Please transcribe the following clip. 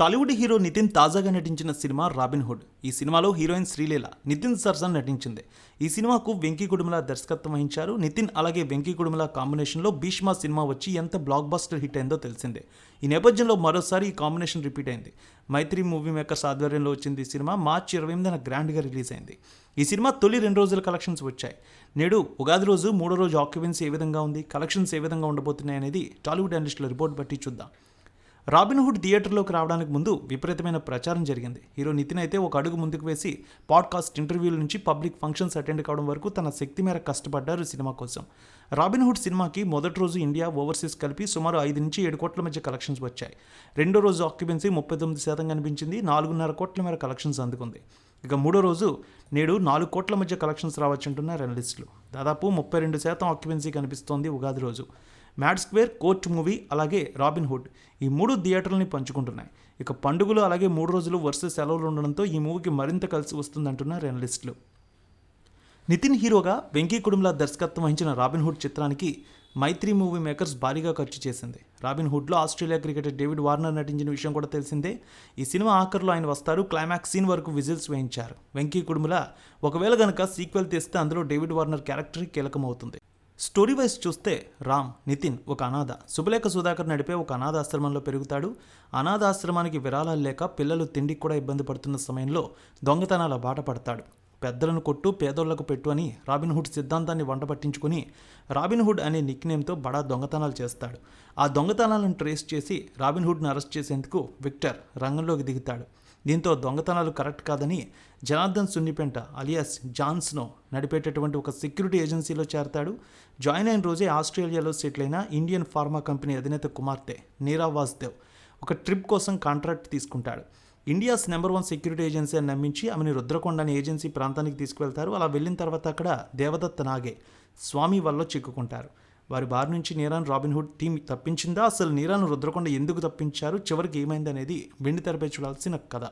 Tollywood hero Nitin తాజాగా నటించిన cinema robin Hood. ఈ సినిమాలో హీరోయిన్ శ్రీలీల నితిన్ సర్జన్ నటించింది. ఈ సినిమాకు వెంకీ కుడుమల దర్శకత్వం వహించారు. నితిన్ అలాగే వెంకీ కుడుమల కాంబినేషన్లో భీష్మా సినిమా వచ్చి ఎంత బ్లాక్ బస్టర్ హిట్ అయిందో తెలిసిందే. ఈ నేపథ్యంలో మరోసారి ఈ కాంబినేషన్ రిపీట్ అయింది. మైత్రి మూవీ మేకర్స్ ఆధ్వర్యంలో వచ్చింది ఈ సినిమా. మార్చి ఇరవై ఎనిమిదిన గ్రాండ్గా రిలీజ్ అయింది. ఈ సినిమా తొలి రెండు రోజుల కలెక్షన్స్ వచ్చాయి. నేడు ఉగాది రోజు మూడో రోజు ఆక్యుపెన్సీ ఏ విధంగా ఉంది కలెక్షన్స్ ఏ విధంగా ఉండబోతున్నాయి అనేది టాలీవుడ్ అనలిస్టుల రిపోర్ట్ బట్టి చూద్దాం. రాబిన్హుడ్ థియేటర్లోకి రావడానికి ముందు విపరీతమైన ప్రచారం జరిగింది. హీరో నితిన్ అయితే ఒక అడుగు ముందుకు వేసి పాడ్కాస్ట్ ఇంటర్వ్యూల నుంచి పబ్లిక్ ఫంక్షన్స్ అటెండ్ కావడం వరకు తన శక్తి మేర కష్టపడ్డారు సినిమా కోసం. రాబిన్హుడ్ సినిమాకి మొదటి రోజు ఇండియా ఓవర్సీస్ కలిపి సుమారు ఐదు నుంచి ఏడు కోట్ల మధ్య కలెక్షన్స్ వచ్చాయి. రెండో రోజు ఆక్యుపెన్సీ ముప్పై తొమ్మిది శాతం కనిపించింది నాలుగున్నర కోట్ల మేర కలెక్షన్స్ అందుకుంది. ఇక మూడో రోజు నేడు నాలుగు కోట్ల మధ్య కలెక్షన్స్ రావచ్చంటున్నారు అనలిస్టులు. దాదాపు ముప్పై రెండు శాతం ఆక్యుపెన్సీ కనిపిస్తోంది ఉగాది రోజు. మ్యాడ్ స్క్వేర్ కోర్ట్ మూవీ అలాగే రాబిన్ హుడ్ ఈ మూడు థియేటర్లని పంచుకుంటున్నాయి. ఇక పండుగలు అలాగే మూడు రోజులు వరుస సెలవులు ఉండడంతో ఈ మూవీకి మరింత కలిసి వస్తుందంటున్నారు ఎనలిస్టులు. నితిన్ హీరోగా వెంకీ కుటుంబల దర్శకత్వం వహించిన రాబిన్ హుడ్ చిత్రానికి మైత్రి మూవీ మేకర్స్ భారీగా ఖర్చు చేసింది. రాబిన్ హుడ్లో ఆస్ట్రేలియా క్రికెటర్ డేవిడ్ వార్నర్ నటించిన విషయం కూడా తెలిసిందే. ఈ సినిమా ఆఖరిలో ఆయన వస్తారు. క్లైమాక్స్ సీన్ వరకు విజిల్స్ వేయించారు. వెంకీ కుడుముల ఒకవేళ గనక సీక్వెల్ తీస్తే అందులో డేవిడ్ వార్నర్ క్యారెక్టర్ కీలకమవుతుంది. స్టోరీ వైజ్ చూస్తే రామ్ నితిన్ ఒక అనాథ. శుభలేఖ సుధాకర్ నడిపే ఒక అనాథాశ్రమంలో పెరుగుతాడు. అనాథాశ్రమానికి విరాళాలు లేక పిల్లలు తిండికి కూడా ఇబ్బంది పడుతున్న సమయంలో దొంగతనాల బాట పడతాడు. పెద్దలను కొట్టు పేదోళ్ళకు పెట్టు అని రాబిన్హుడ్ సిద్ధాంతాన్ని వంట పట్టించుకొని రాబిన్హుడ్ అనే నిక్నేమ్తో బడా దొంగతనాలు చేస్తాడు. ఆ దొంగతనాలను ట్రేస్ చేసి రాబిన్హుడ్ను అరెస్ట్ చేసేందుకు విక్టర్ రంగంలోకి దిగుతాడు. దీంతో దొంగతనాలు కరెక్ట్ కాదని Janardhan Sunnipenta alias Jon Snow నడిపేటటువంటి ఒక సెక్యూరిటీ ఏజెన్సీలో చేరతాడు. జాయిన్ అయిన రోజే ఆస్ట్రేలియాలో సెటిల్ అయిన ఇండియన్ ఫార్మా కంపెనీ అధినేత కుమార్తె నీరా వాసుదేవ్ ఒక ట్రిప్ కోసం కాంట్రాక్ట్ తీసుకుంటాడు. India's number one security agency అని నమ్మించి ఆమెను రుద్రకొండ అనే ఏజెన్సీ ప్రాంతానికి తీసుకువెళ్తారు. అలా వెళ్ళిన తర్వాత అక్కడ దేవదత్త నాగే స్వామి వల్ల చిక్కుకుంటారు. వారి బారి నుంచి నీరాన్ రాబిన్హుడ్ టీం తప్పించిందా? అసలు నీరాను రుద్రకొండ ఎందుకు తప్పించారు? చివరికి ఏమైంది అనేది వెండి తెరపై చూడాల్సిన కథ.